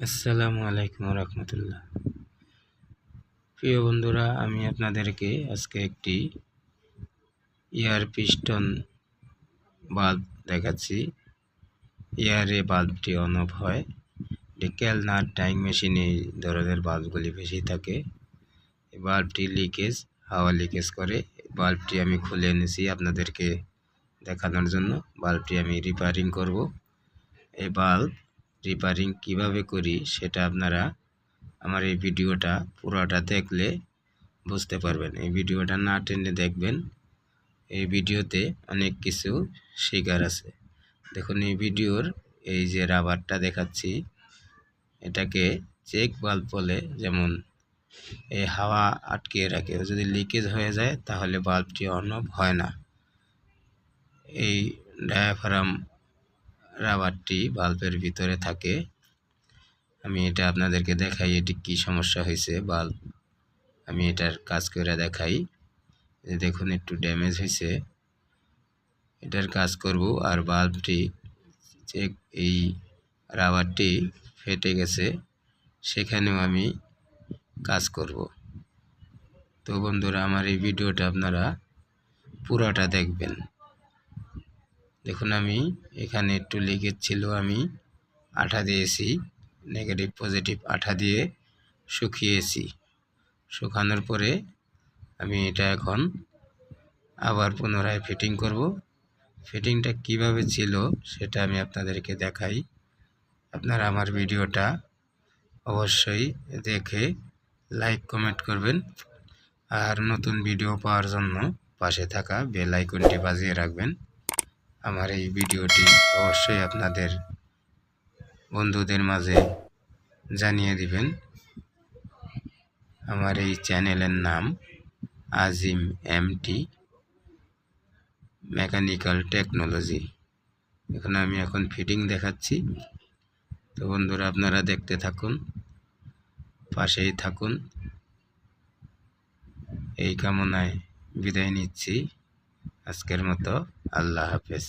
আসসালামু আলাইকুম রহমতুল্লাহ। প্রিয় বন্ধুরা, আমি আপনাদেরকে আজকে একটি এয়ার পিস্টন বাল্ব দেখাচ্ছি। এয়ারে বাল্বটি অন অফ হয়। ডিকেল নাট টাইম মেশিনে এই ধরনের বাল্বগুলি বেশি থাকে। বাল্বটি লিকেজ, হাওয়া লিকেজ করে। বাল্বটি আমি খুলে এনেছি আপনাদেরকে দেখানোর জন্য। বাল্বটি আমি রিপেয়ারিং করব। এই বাল্ব রিপারিং কীভাবে করি সেটা আপনারা আমার এই ভিডিওটা পুরোটা দেখলে বুঝতে পারবেন। এই ভিডিওটা না টেনে দেখবেন, এই ভিডিওতে অনেক কিছু শেখার আছে। দেখুন, এই ভিডিওর এই যে রাবারটা দেখাচ্ছি, এটাকে চেক বাল্ব বলে, যেমন এই হাওয়া আটকে রাখে। যদি লিকেজ হয়ে যায়, তাহলে বাল্বটি অন হয় না। এই ডায়াফ্রাম রাবারটি বাল্বের ভিতরে থাকে। আমি এটা আপনাদেরকে দেখাই এটি কি সমস্যা হয়েছে বাল্ব। আমি এটার কাজ করে দেখাই। দেখুন, একটু ড্যামেজ হয়েছে। এটার কাজ করব আর বাল্বটি যে এই রাবারটি ফেটে গেছে, সেখানেও আমি কাজ করব। তো বন্ধুরা, আমার এই ভিডিওটা আপনারা পুরোটা দেখবেন। দেখুন আমি, এখানে একটু লিকেজ ছিল আমি, আঠা দিয়েছি নেগেটিভ পজিটিভ আঠা দিয়ে শুকিয়েছি। শুকানোর পরে আমি এটা এখন আবার পুনরায় ফিটিং করব। ফিটিংটা কীভাবে ছিল সেটা আমি আপনাদেরকে দেখাই। আপনারা আমার ভিডিওটা অবশ্যই দেখে লাইক কমেন্ট করবেন। আর নতুন ভিডিও পাওয়ার জন্য পাশে থাকা বেল আইকনটি বাজিয়ে রাখবেন। আমার এই ভিডিওটি অবশ্যই আপনাদের বন্ধুদের মাঝে জানিয়ে দিবেন। আমার এই চ্যানেলের নাম আজিম এমটি, মেকানিক্যাল টেকনোলজি। এখানে আমি এখন ফিটিং দেখাচ্ছি। তো বন্ধুরা, আপনারা দেখতে থাকুন, পাশেই থাকুন। এই কামনায় বিদায় নিচ্ছি। আজকের মতো আল্লাহ হাফেজ।